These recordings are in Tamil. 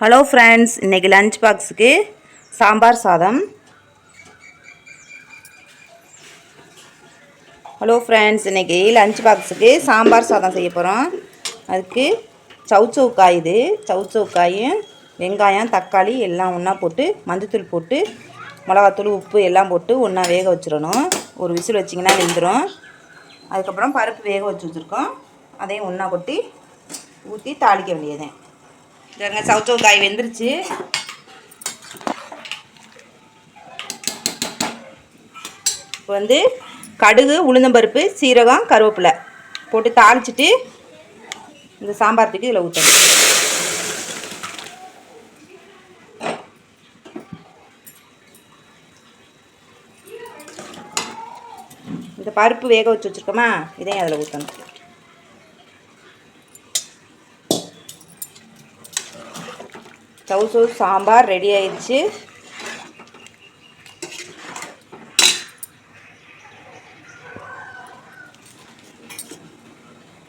ஹலோ ஃப்ரெண்ட்ஸ் இன்றைக்கி லஞ்ச் பாக்ஸுக்கு சாம்பார் சாதம். ஹலோ ஃப்ரெண்ட்ஸ் இன்றைக்கி லஞ்ச் பாக்ஸுக்கு சாம்பார் சாதம் செய்ய போகிறோம் அதுக்கு சவுச்சவு காய் இது. சவுச்சவு காயும் வெங்காயம் தக்காளி எல்லாம் ஒன்றா போட்டு மஞ்சத்தூள் போட்டு மிளகாத்தூள் உப்பு எல்லாம் போட்டு ஒன்றா வேக வச்சிடணும். ஒரு விசில் வச்சிங்கன்னா வெந்துடும் அதுக்கப்புறம் பருப்பு வேக வச்சு வச்சுருக்கோம். அதையும் ஒன்றா கொட்டி ஊற்றி தாளிக்க வேண்டியதேன் இதாங்க சவுச்சவு காய் வெந்துருச்சு. இப்போ வந்து கடுகு உளுந்தம்பருப்பு சீரகம் கருவேப்பிலை போட்டு தாளிச்சிட்டு இந்த சாம்பார்த்துக்கு இதில் ஊற்றணும். இந்த பருப்பு வேக வச்சு வச்சுருக்கோமா இதையும் அதில் ஊற்றணும். சவுசவு சாம்பார் ரெடி ஆயிடுச்சு.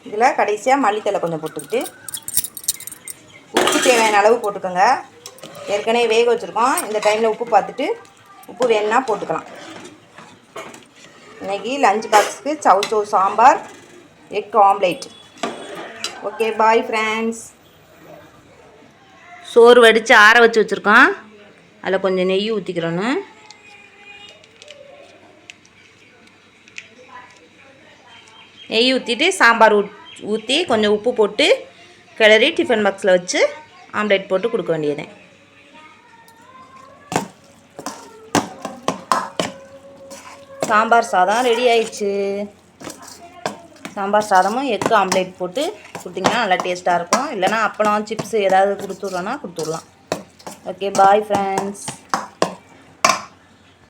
இதில் கடைசியாக மல்லித்தலை கொஞ்சம் போட்டுக்கிட்டு உப்பு தேவையான அளவு போட்டுக்கோங்க. ஏற்கனவே வேக வச்சுருக்கோம். இந்த டைமில் உப்பு பார்த்துட்டு உப்பு வேணுன்னா போட்டுக்கலாம். இன்றைக்கி லஞ்ச் பாக்ஸுக்கு சவு சவு sambar egg omelette okay bye friends சோறு வடித்து ஆற வச்சு வச்சுருக்கோம். அதில் கொஞ்சம் நெய் ஊற்றிக்கிறோன்னு நெய் ஊற்றிட்டு சாம்பார் ஊத் ஊற்றி கொஞ்சம் உப்பு போட்டு கிளறி டிஃபன் பாக்ஸில் வச்சு ஆம்லேட் போட்டு கொடுக்க வேண்டியது. சாம்பார் சாதம் ரெடி ஆயிடுச்சு. சாம்பார் சாதமும் எக்கு ஆம்லேட் போட்டு கொடுத்தீங்கன்னா நல்லா டேஸ்ட்டாக இருக்கும். இல்லைனா அப்பளம் சிப்ஸ் ஏதாவது கொடுத்துட்றோன்னா கொடுத்துடலாம். Okay bye friends